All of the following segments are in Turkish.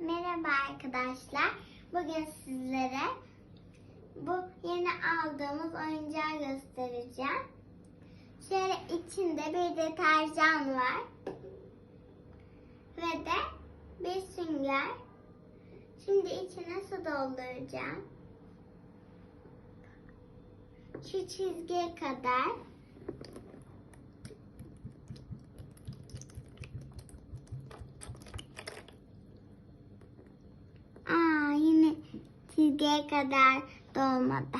Merhaba arkadaşlar. Bugün sizlere bu yeni aldığımız oyuncağı göstereceğim. Şöyle içinde bir deterjan var. Ve de bir sünger. Şimdi içine su dolduracağım. Şu çizgiye kadar. Çizgiye kadar dolmadı.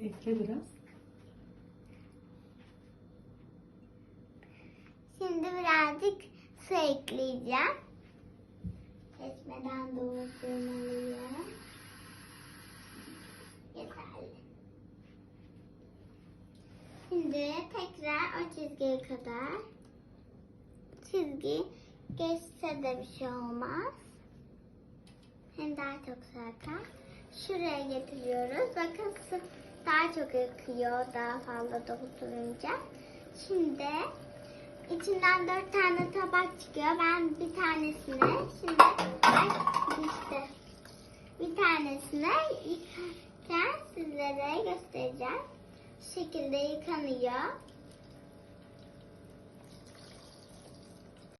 Ekle biraz. Şimdi birazcık su ekleyeceğim. Kesmeden doldurmalıyım. Yeterli. Şimdi tekrar o çizgiye kadar çizgi geçse de bir şey olmaz. Hem daha çok sarkar. Şuraya getiriyoruz. Bakın su daha çok akıyor daha fazla doldurunca. Şimdi içinden dört tane tabak çıkıyor. Ben bir tanesini şimdi işte bir tanesini yıkarken sizlere göstereceğim. Şu şekilde yıkanıyor.